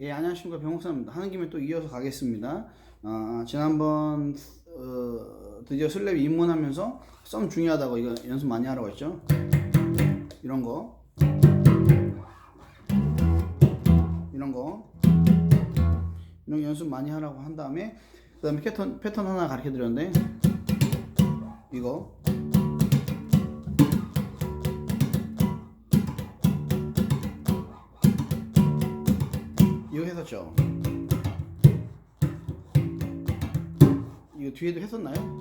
예, 안녕하십니까 병목사입니다. 하는 김에 또 이어서 가겠습니다. 아, 지난번 어, 드디어 슬랩 입문하면서 썸 중요하다고 이거 연습 많이 하라고 했죠. 이런 거, 이런 거, 이런 거 연습 많이 하라고 한 다음에 그 다음에 패턴 패턴 하나 가르쳐 드렸는데 이거 이거 했었죠. 이거 뒤에도 했었나요?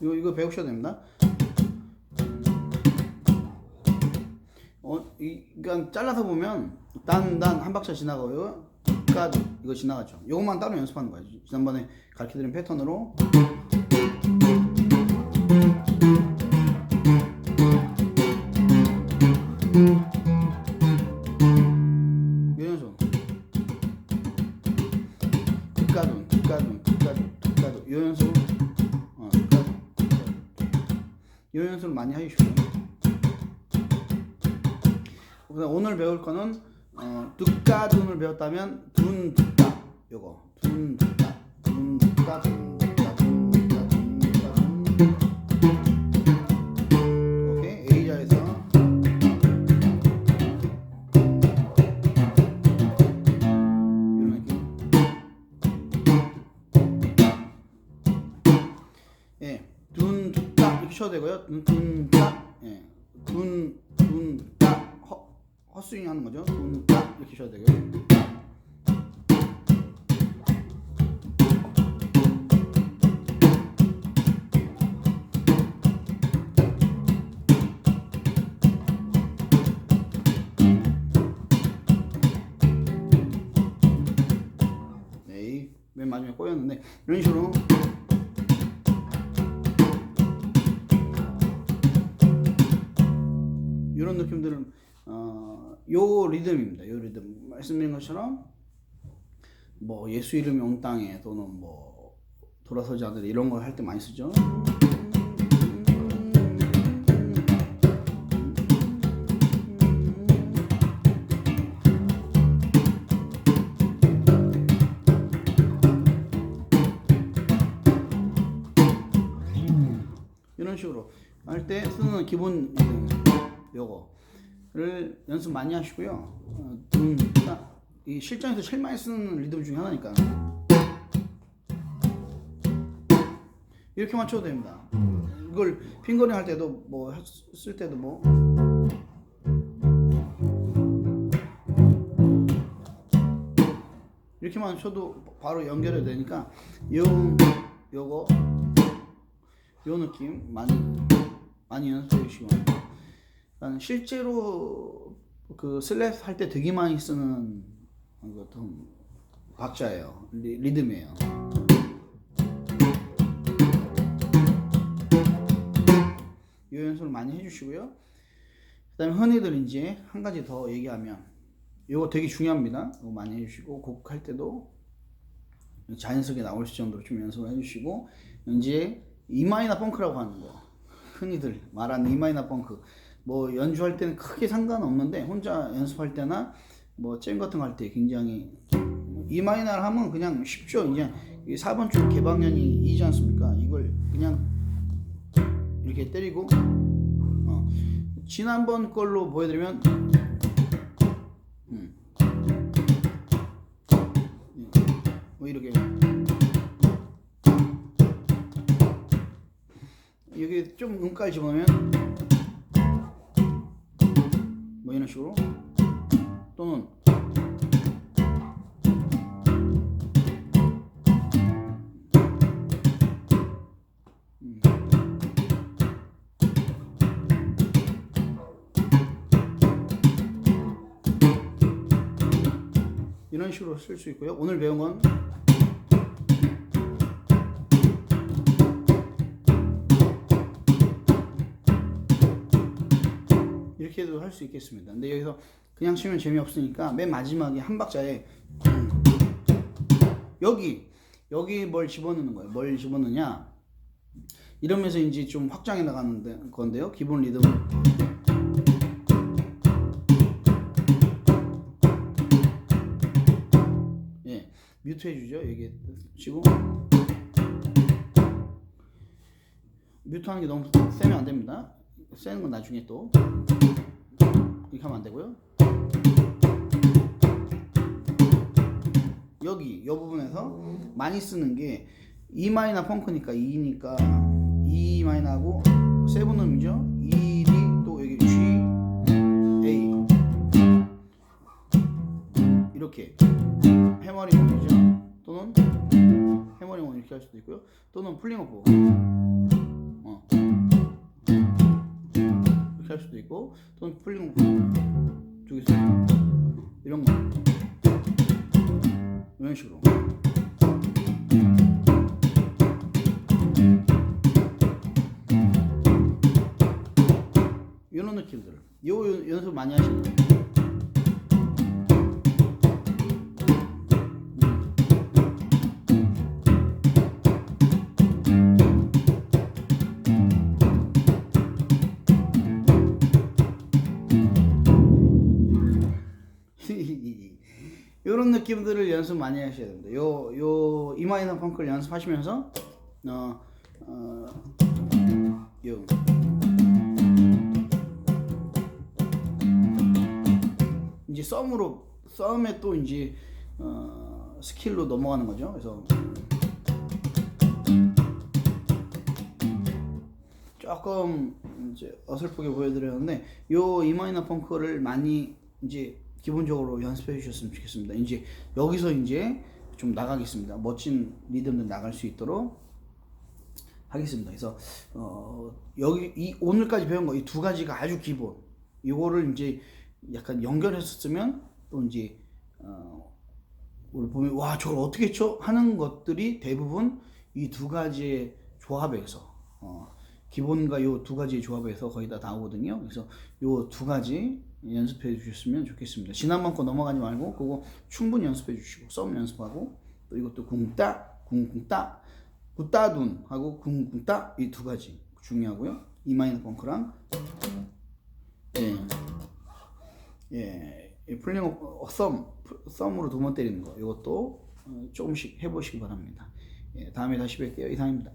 이거 이거 배우셔야 됩니다. 어, 이, 그러니까 잘라서 보면 딴딴 한 박자 지나가고요. 까도 이거 지나갔죠. 이것만 따로 연습하는 거예요. 지난번에 가르쳐드린 패턴으로 연소를 많이 그다음 오늘 배울 거는 어 득가둔을 배웠다면 둔 득가 요거 둔 득가 둔 득가 둔 이렇게 쳐도 되고요. 둔, 둔, 딱, 예, 헛스윙 하는 거죠. 둔, 딱 이렇게 쳐도 되고요. 네, 맨 마지막에 꼬였는데 이런 식으로 이런 느낌들은 어, 요 리듬입니다. 요 리듬 말씀드린 것처럼 뭐 예수 이름이 온 땅에 또는 뭐 돌아서지 않는 이런 걸 할 때 많이 쓰죠. 이런 식으로 할 때 쓰는 기본 요거를 연습 많이 하시고요. 어, 음, 딱, 이 실전에서 제일 많이 쓰는 리듬 중에 하나니까 이렇게 맞춰도 됩니다. 이걸 핑거링 할 때도 뭐 쓸 때도 뭐 이렇게만 쳐도 바로 연결이 되니까 요 요거 요 느낌 많이 많이 연습해 주시고 실제로 그 슬랩 할 때 되게 많이 쓰는 어떤 박자예요. 리, 리듬이에요. 요 연습을 많이 해주시고요. 그 다음에 흔히들 이제 한 가지 더 얘기하면 요거 되게 중요합니다. 이거 많이 해주시고 곡 할 때도 자연스럽게 나올 수 정도로 좀 연습을 해주시고 이제 이마이나 펑크라고 하는 거. 흔히들 말하는 이마이나 펑크 뭐 연주할 때는 크게 상관없는데 혼자 연습할 때나 뭐 잼 같은 거 할 때 굉장히 이 마이나를 하면 그냥 쉽죠 이 4번 줄 개방면이 이지 않습니까 이걸 그냥 이렇게 때리고 어. 지난번 걸로 보여드리면 음. 뭐 이렇게 여기 좀 음까지 뭐 이런 식으로 또는 음. 이런 식으로 쓸 수 있고요. 오늘 배운 건 이렇게도 할 수 있겠습니다. 근데 여기서 그냥 치면 재미없으니까 맨 마지막에 한 박자에 여기 여기 뭘 집어넣는 거예요. 뭘 집어넣냐? 이러면서 이제 좀 확장해 나가는 건데요. 기본 리듬 예 뮤트 해주죠. 여기 치고 뮤트하는 게 너무 세면 안 됩니다. 세는 건 나중에 또. 이렇게 하면 안 되고요. 여기 이 부분에서 많이 쓰는 게 E 마이너 펑크니까 E니까 E 마이너하고 세븐 음이죠. E, D 또 여기 G, A 이렇게 해머링 원이죠. 또는 해머링 원 이렇게 할 수도 있고요. 또는 플링 오프 할 수도 있고 또는 플링 오프 쪽에서 이런 거. 이런 식으로. 이런 느낌들. 요 요- 연습 많이 하시면 돼요. 이런 느낌들을 연습 많이 하셔야 됩니다. 요, 요, 이 마이너 펑크를 연습하시면서, 어, 어, 요. 이제 썸으로, 썸에 또 이제, 어, 스킬로 넘어가는 거죠. 그래서, 조금 이제 어설프게 보여드렸는데 요 이 마이너 펑크를 많이 이제 기본적으로 연습해 주셨으면 좋겠습니다. 이제 여기서 이제 좀 나가겠습니다. 멋진 리듬들 나갈 수 있도록 하겠습니다. 그래서 어 여기 이 오늘까지 배운 거 이 두 가지가 아주 기본. 이거를 이제 약간 연결했었으면 또 이제 어 우리 보면 와 저걸 어떻게 쳐 하는 것들이 대부분 이 두 가지의 조합에서 어, 기본과 요 두 가지의 조합에서 거의 다 나오거든요. 그래서 요 두 가지 연습해 주셨으면 좋겠습니다. 지난번 거 넘어가지 말고 그거 충분히 연습해 주시고 썸 연습하고 또 이것도 궁따 궁궁따 굿따둔 하고 궁궁따 이 두 가지 중요하고요. 이 마이너 펑크랑 예. 예, 이 플링 어, 썸, 썸으로 두 번 때리는 거, 이것도 어, 조금씩 해보시기 바랍니다. 예, 다음에 다시 뵐게요. 이상입니다.